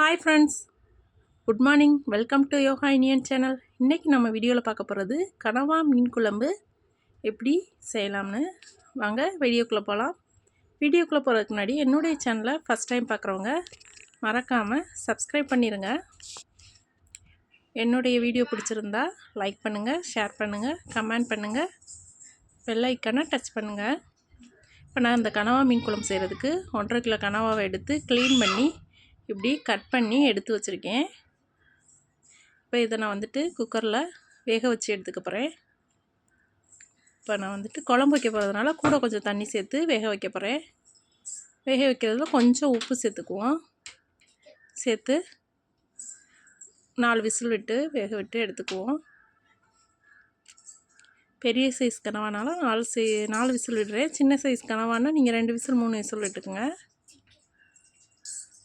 Hi friends good morning welcome to yoga Iniyan channel இன்றைக்கி நம்ம வீடியோவில் பார்க்க போகிறது கனவா மீன் குழம்பு. எப்படி செய்யலாம்னு? வாங்க வீடியோக்குள்ளே போகலாம் வீடியோக்குள்ளே போகிறதுக்கு முன்னாடி என்னுடைய சேனலை ஃபஸ்ட் டைம் பார்க்குறவங்க மறக்காமல் சப்ஸ்கிரைப் பண்ணிடுங்க என்னுடைய வீடியோ பிடிச்சிருந்தா லைக் பண்ணுங்கள் ஷேர் பண்ணுங்கள் கமெண்ட் பண்ணுங்கள் பெல் டச் பண்ணுங்கள் இப்போ நான் இந்த கனவா மீன் குழம்பு செய்கிறதுக்கு ஒன்றரை கிலோ கனவாவை எடுத்து க்ளீன் பண்ணி இப்படி கட் பண்ணி எடுத்து வச்சுருக்கேன். இப்போ இதை நான் வந்துட்டு குக்கரில் வேக வச்சு எடுத்துக்க போகிறேன் இப்போ நான் வந்துட்டு குழம்பு வைக்க போகிறதுனால கூட கொஞ்சம் தண்ணி சேர்த்து வேக வைக்க போகிறேன் வேக வைக்கிறதுல கொஞ்சம் உப்பு சேர்த்துக்குவோம். சேர்த்து நாலு விசில் விட்டு வேக விட்டு எடுத்துக்குவோம். பெரிய சைஸ் கனவானாலும் நாலு சை நாலு விசில் விடுறேன். சின்ன சைஸ் கனவானால் நீங்கள் ரெண்டு விசில் மூணு விசில் விட்டுக்குங்க.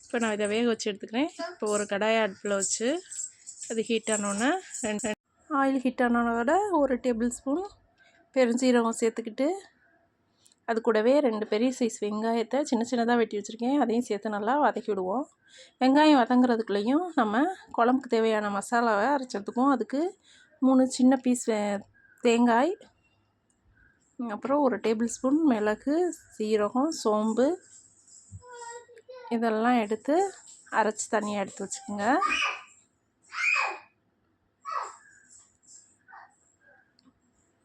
இப்போ நான் இதை வேக வச்சு எடுத்துக்கிறேன். இப்போ ஒரு கடாயை அடுப்பில் வச்சு அது ஹீட் ஆனோடனே ரெண்டு ஆயில் ஹீட் ஆனோட ஒரு டேபிள் ஸ்பூன் பெருஞ்சீரகம் சேர்த்துக்கிட்டு அது கூடவே ரெண்டு பெரிய சைஸ் வெங்காயத்தை சின்ன சின்னதாக வெட்டி வச்சுருக்கேன். அதையும் சேர்த்து நல்லா வதக்கி விடுவோம். வெங்காயம் வதங்குறதுக்குள்ளேயும் நம்ம குழம்புக்கு தேவையான மசாலாவை அரைச்சதுக்கும் அதுக்கு மூணு சின்ன பீஸ் தேங்காய் அப்புறம் ஒரு டேபிள் ஸ்பூன் மிளகு சீரகம் சோம்பு இதெல்லாம் எடுத்து அரைச்சி தனியாக எடுத்து வச்சுக்கோங்க.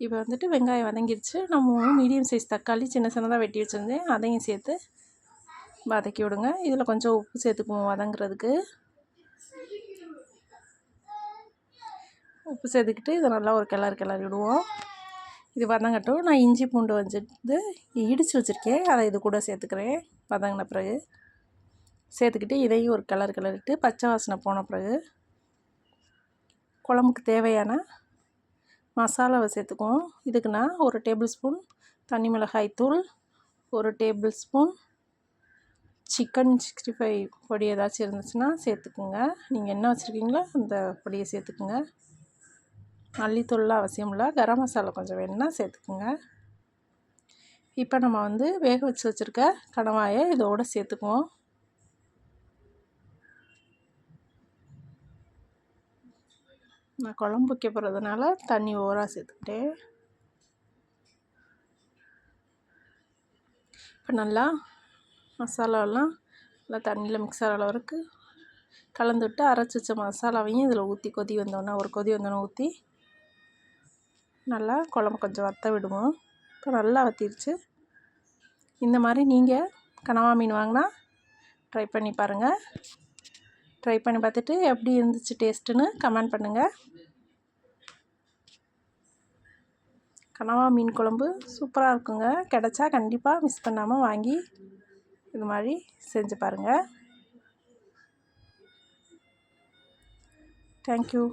இப்போ வந்துட்டு வெங்காயம் வதங்கிடுச்சு நான் மூணு மீடியம் சைஸ் தக்காளி சின்ன சின்னதாக வெட்டி வச்சுருந்தேன். அதையும் சேர்த்து வதக்கி விடுங்க. இதில் கொஞ்சம் உப்பு சேர்த்துக்குவோம் வதங்குறதுக்கு. உப்பு சேர்த்துக்கிட்டு இதை நல்லா ஒரு கிளறு கிளறி விடுவோம். இது வதங்கட்டும். நான் இஞ்சி பூண்டு வந்துட்டு இடித்து வச்சுருக்கேன். அதை இது கூட சேர்த்துக்கிறேன். வதங்கின பிறகு. சேர்த்துக்கிட்டு இதையும் ஒரு கலர் கலரிட்டு பச்சை வாசனை போன பிறகு குழம்புக்கு தேவையான மசாலாவை சேர்த்துக்குவோம். இதுக்கு நான் ஒரு டேபிள் ஸ்பூன் தனி மிளகாய் தூள் ஒரு table spoon chicken sixty five பொடி ஏதாச்சும் இருந்துச்சுன்னா சேர்த்துக்குங்க. நீங்கள் என்ன வச்சுருக்கீங்களோ அந்த பொடியை சேர்த்துக்குங்க. மல்லித்தூள்லாம் அவசியம் இல்லை. கரம் மசாலா கொஞ்சம் வேணும்னா சேர்த்துக்குங்க. இப்போ நம்ம வந்து வேக வச்சு வச்சுருக்க கணவாயை இதோடு சேர்த்துக்குவோம். நான் குழம்பு வைக்க போகிறதுனால தண்ணி ஓவராக சேர்த்துக்கிட்டேன் இப்போ நல்லா மசாலாலாம் நல்லா தண்ணியில் மிக்ஸ் ஆகிற அளவுக்கு கலந்து விட்டு அரைச்சி வச்ச மசாலாவையும் இதில் ஊற்றி கொதி வந்தோடனே ஒரு கொதி வந்தோடனே ஊற்றி நல்லா குழம்பு கொஞ்சம் வற்ற விடுவோம். இப்போ நல்லா வற்றிருச்சு இந்த மாதிரி நீங்கள் கனவா மீன் வாங்கினா ட்ரை பண்ணி பாருங்கள் ட்ரை பண்ணி பார்த்துட்டு எப்படி இருந்துச்சு டேஸ்ட்டுன்னு கமெண்ட் பண்ணுங்கள் கனவா மீன் குழம்பு சூப்பராக இருக்குங்க. கிடச்சா கண்டிப்பாக மிஸ் பண்ணாமல் வாங்கி இது மாதிரி செஞ்சு பாருங்கள் தேங்க்யூ